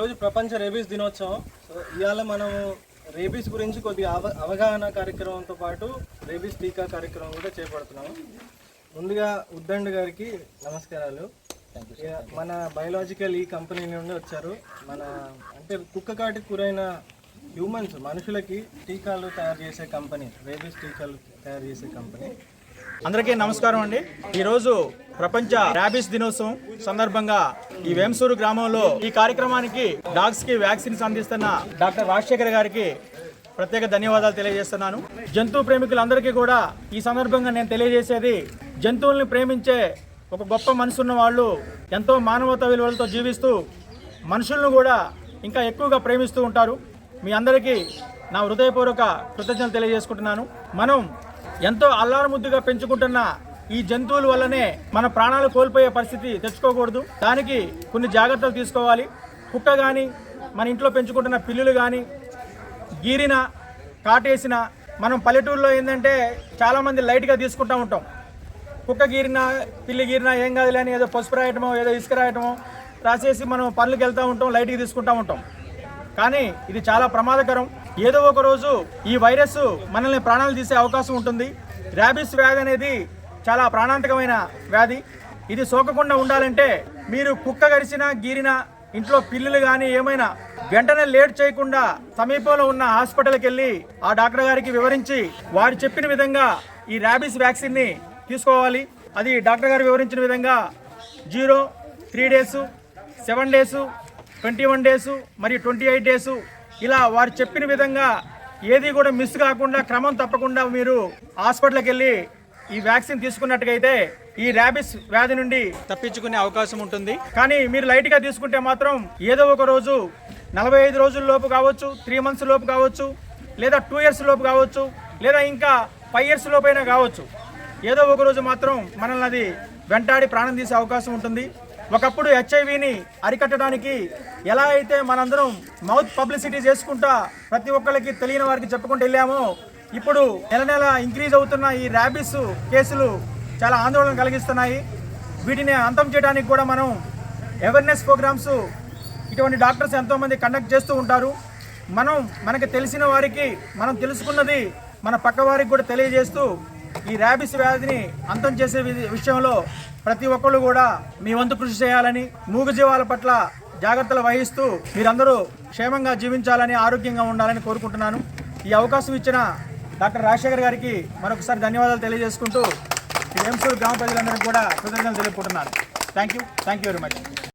ఈరోజు ప్రపంచ రేబీస్ దినోత్సవం. సో ఇవాళ మనము రేబీస్ గురించి కొద్ది అవ అవగాహన కార్యక్రమంతో పాటు రేబీస్ టీకా కార్యక్రమం కూడా చేపడుతున్నాము. ముందుగా ఉద్దండ్ గారికి నమస్కారాలు. మన బయోలాజికల్ ఈ కంపెనీ నుండి వచ్చారు. మన అంటే కుక్క కాటికి గురైన హ్యూమన్స్ మనుషులకి టీకాలు తయారు చేసే కంపెనీ రేబీస్ టీకాలు తయారు చేసే కంపెనీ. అందరికీ నమస్కారం అండి. ఈరోజు ప్రపంచ ర్యాబిస్ దినోత్సవం సందర్భంగా ఈ వేంసూరు గ్రామంలో ఈ కార్యక్రమానికి డాగ్స్కి వ్యాక్సిన్స్ అందిస్తున్న డాక్టర్ రాజశేఖర్ గారికి ప్రత్యేక ధన్యవాదాలు తెలియజేస్తున్నాను. జంతు ప్రేమికులందరికీ కూడా ఈ సందర్భంగా నేను తెలియజేసేది జంతువుల్ని ప్రేమించే ఒక గొప్ప మనసున్న వాళ్ళు ఎంతో మానవతా విలువలతో జీవిస్తూ మనుషులను కూడా ఇంకా ఎక్కువగా ప్రేమిస్తూ ఉంటారు. మీ అందరికీ నా హృదయపూర్వక కృతజ్ఞతలు తెలియజేసుకుంటున్నాను. మనం ఎంతో అల్లారముద్దుగా పెంచుకుంటున్న ఈ జంతువుల వల్లనే మన ప్రాణాలు కోల్పోయే పరిస్థితి తెచ్చుకోకూడదు. దానికి కొన్ని జాగ్రత్తలు తీసుకోవాలి. కుక్క కానీ మన ఇంట్లో పెంచుకుంటున్న పిల్లులు కానీ గీరిన కాటేసిన మనం పల్లెటూరులో ఏంటంటే చాలామంది లైట్గా తీసుకుంటూ ఉంటాం. కుక్క గీరినా పిల్లి గీరినా ఏం కాదు లేని ఏదో పసుపు రాయటమో ఏదో ఇసుక రాయటమో రాసేసి మనం పనులకు వెళ్తూ ఉంటాం లైట్గా తీసుకుంటూ ఉంటాం. కానీ ఇది చాలా ప్రమాదకరం. ఏదో ఒక రోజు ఈ వైరస్ మనల్ని ప్రాణాలు తీసే అవకాశం ఉంటుంది. ర్యాబిస్ వ్యాధి అనేది చాలా ప్రాణాంతకమైన వ్యాధి. ఇది సోకకుండా ఉండాలంటే మీరు కుక్క గరిచినా గీరినా ఇంట్లో పిల్లులు కానీ ఏమైనా వెంటనే లేట్ చేయకుండా సమీపంలో ఉన్న హాస్పిటల్కి వెళ్ళి ఆ డాక్టర్ గారికి వివరించి వారు చెప్పిన విధంగా ఈ ర్యాబిస్ వ్యాక్సిన్ని తీసుకోవాలి. అది డాక్టర్ గారు వివరించిన విధంగా zero three days seven days twenty one days మరియు ట్వంటీ ఎయిట్ డేసు ఇలా వారు చెప్పిన విధంగా ఏది కూడా మిస్ కాకుండా క్రమం తప్పకుండా మీరు హాస్పిటల్కి వెళ్ళి ఈ వ్యాక్సిన్ తీసుకున్నట్టుగైతే ఈ ర్యాబిస్ వ్యాధి నుండి తప్పించుకునే అవకాశం ఉంటుంది. కానీ మీరు లైట్గా తీసుకుంటే మాత్రం ఏదో ఒక రోజు నలభై ఐదు రోజుల లోపు కావచ్చు త్రీ మంత్స్ లోపు కావచ్చు లేదా టూ ఇయర్స్ లోపు కావచ్చు లేదా ఇంకా ఫైవ్ ఇయర్స్ లోపైనా కావచ్చు. ఏదో ఒక రోజు మాత్రం మనల్ని అది వెంటాడి ప్రాణం తీసే అవకాశం ఉంటుంది. ఒకప్పుడు హెచ్ఐవిని అరికట్టడానికి ఎలా అయితే మనందరం మౌత్ పబ్లిసిటీ చేసుకుంటా ప్రతి ఒక్కరికి తెలియని వారికి చెప్పుకుంటూ వెళ్ళామో ఇప్పుడు నెల నెల ఇంక్రీజ్ అవుతున్న ఈ ర్యాబిస్ కేసులు చాలా ఆందోళన కలిగిస్తున్నాయి. వీటిని అంతం చేయడానికి కూడా మనం అవేర్నెస్ ప్రోగ్రామ్స్ ఇటువంటి డాక్టర్స్ ఎంతోమంది కండక్ట్ చేస్తూ ఉంటారు. మనం మనకి తెలిసిన వారికి మనం తెలుసుకున్నది మన పక్క వారికి కూడా తెలియజేస్తూ ఈ ర్యాబిస్ వ్యాధిని అంతం చేసే విషయంలో ప్రతి ఒక్కళ్ళు కూడా మీ వంతు కృషి చేయాలని మూగజీవాల పట్ల జాగ్రత్తలు వహిస్తూ మీరందరూ క్షేమంగా జీవించాలని ఆరోగ్యంగా ఉండాలని కోరుకుంటున్నాను. ఈ అవకాశం ఇచ్చిన డాక్టర్ రాజశేఖర్ గారికి మరొకసారి ధన్యవాదాలు తెలియజేసుకుంటూ ఈ వేంసూరు గ్రామ ప్రజలందరికీ కూడా కృతజ్ఞతలు తెలుపుకుంటున్నాను thank you. Thank you very much.